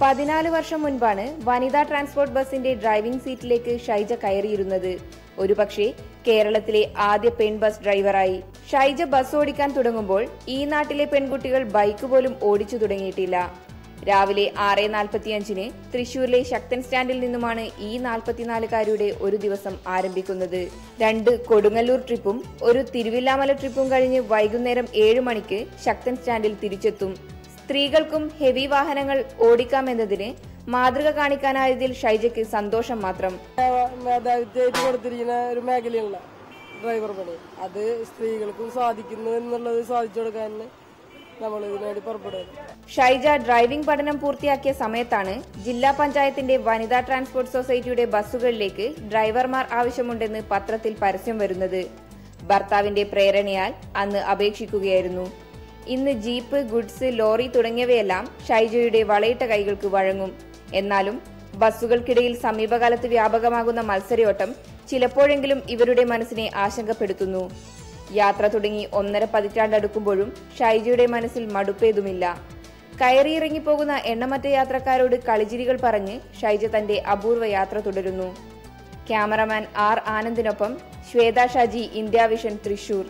പതിനാല് വർഷം മുൻപാണ് വനിതാ ട്രാൻസ്പോർട്ട് ബസിന്റെ ഡ്രൈവിംഗ് സീറ്റിലേക്ക് ഷൈജ കയറിയിരുന്നത്. ഒരുപക്ഷെ കേരളത്തിലെ ആദ്യ പെൺ ബസ് ഡ്രൈവറായി. ഷൈജ ബസ് ഓടിക്കാൻ തുടങ്ങുമ്പോൾ ഈ നാട്ടിലെ പെൺകുട്ടികൾ ബൈക്ക് പോലും ഓടിച്ചു തുടങ്ങിയിട്ടില്ല. രാവിലെ ആറ് നാൽപ്പത്തിയഞ്ചിന് തൃശൂരിലെ ശക്തൻ സ്റ്റാൻഡിൽ നിന്നുമാണ് ഈ നാൽപ്പത്തിനാലുകാരിയുടെ ഒരു ദിവസം ആരംഭിക്കുന്നത്. രണ്ട് കൊടുങ്ങല്ലൂർ ട്രിപ്പും ഒരു തിരുവില്ലാമല ട്രിപ്പും കഴിഞ്ഞ് വൈകുന്നേരം ഏഴ് മണിക്ക് ശക്തൻ സ്റ്റാൻഡിൽ തിരിച്ചെത്തും. സ്ത്രീകൾക്കും ഹെവി വാഹനങ്ങൾ ഓടിക്കാമെന്നതിന് മാതൃക കാണിക്കാനായതിൽ ഷൈജയ്ക്ക് സന്തോഷം മാത്രം. മേധാവിത്വമായിട്ട് കൊടുത്തിരിക്കുന്ന ഒരു മേഖലയുള്ള ഡ്രൈവർ പണി. അത് സ്ത്രീകൾക്കും സാധിക്കുന്നു എന്നുള്ളത് സാധിച്ചു കൊടുക്കാൻ നമ്മൾ പുറപ്പെടുന്നത്. ഷൈജ ഡ്രൈവിംഗ് പഠനം പൂർത്തിയാക്കിയ സമയത്താണ് ജില്ലാ പഞ്ചായത്തിന്റെ വനിതാ ട്രാൻസ്പോർട്ട് സൊസൈറ്റിയുടെ ബസ്സുകളിലേക്ക് ഡ്രൈവർമാർ ആവശ്യമുണ്ടെന്ന് പത്രത്തിൽ പരസ്യം വരുന്നത്. ഭർത്താവിന്റെ പ്രേരണയാൽ അന്ന് അപേക്ഷിക്കുകയായിരുന്നു. ഇന്ന് ജീപ്പ് ഗുഡ്സ് ലോറി തുടങ്ങിയവയെല്ലാം ഷൈജയുടെ വളയിട്ട കൈകൾക്ക് വഴങ്ങും. എന്നാലും ബസ്സുകൾക്കിടയിൽ സമീപകാലത്ത് വ്യാപകമാകുന്ന മത്സരയോട്ടം ചിലപ്പോഴെങ്കിലും ഇവരുടെ മനസ്സിനെ ആശങ്കപ്പെടുത്തുന്നു. യാത്ര തുടങ്ങി ഒന്നര പതിറ്റാണ്ടടുക്കുമ്പോഴും ഷൈജയുടെ മനസ്സിൽ മടുപ്പേതുമില്ല. കയറിയിറങ്ങിപ്പോകുന്ന എണ്ണമറ്റ യാത്രക്കാരോട് കളിചിരികൾ പറഞ്ഞ് ഷൈജ തന്റെ അപൂർവ യാത്ര തുടരുന്നു. ക്യാമറമാൻ ആർ ആനന്ദിനൊപ്പം ശ്വേത ഷാജി ഇന്ത്യ വിഷൻ തൃശൂർ.